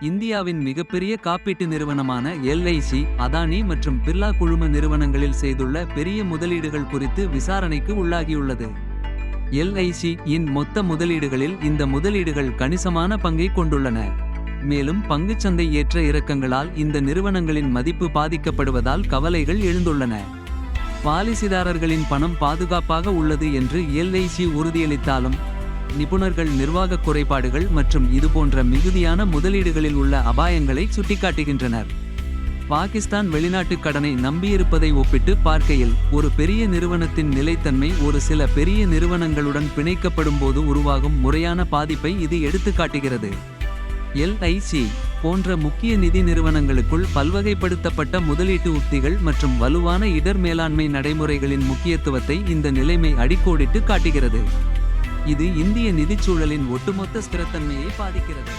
இந்தியாவின் மிகப்பெரிய காப்பீட்டு நிறுவனமான எல்ஐசி அதானி மற்றும் பிர்லா குழும நிறுவனங்களில் செய்துள்ள பெரிய முதலீடுகள் குறித்து விசாரணைக்கு உள்ளாகியுள்ளது. எல்ஐசி இன் மொத்த முதலீடுகளில் இந்த முதலீடுகள் கணிசமான பங்கை கொண்டுள்ளன. மேலும் பங்குச்சந்தை ஏற்ற இறக்கங்களால் இந்த நிறுவனங்களின் மதிப்பு பாதிக்கப்படுவதால் கவலைகள் எழுந்துள்ளன. பாலிசிதாரர்களின் பணம் பாதுகாப்பாக உள்ளது என்று எல்ஐசி உறுதியளித்தாலும் நிபுணர்கள் நிர்வாக குறைபாடுகள் மற்றும் இதுபோன்ற மிகுதியான முதலீடுகளில் உள்ள அபாயங்களை சுட்டிக்காட்டுகின்றனர். பாகிஸ்தான் வெளிநாட்டுக் கடனை நம்பியிருப்பதை ஒப்பிட்டு பார்க்கையில் ஒரு பெரிய நிறுவனத்தின் நிலைத்தன்மை ஒரு சில பெரிய நிறுவனங்களுடன் பிணைக்கப்படும் போது உருவாகும் முறையான பாதிப்பை இது எடுத்துக்காட்டுகிறது. எல்ஐசி போன்ற முக்கிய நிதி நிறுவனங்களுக்குள் பல்வகைப்படுத்தப்பட்ட முதலீட்டு உத்திகள் மற்றும் வலுவான இடர் மேலாண்மை நடைமுறைகளின் முக்கியத்துவத்தை இந்த நிலைமை அடிக்கோடிட்டு காட்டுகிறது. இது இந்திய நிதிச்சூழலின் ஒட்டுமொத்த ஸ்திரத்தன்மையை பாதிக்கிறது.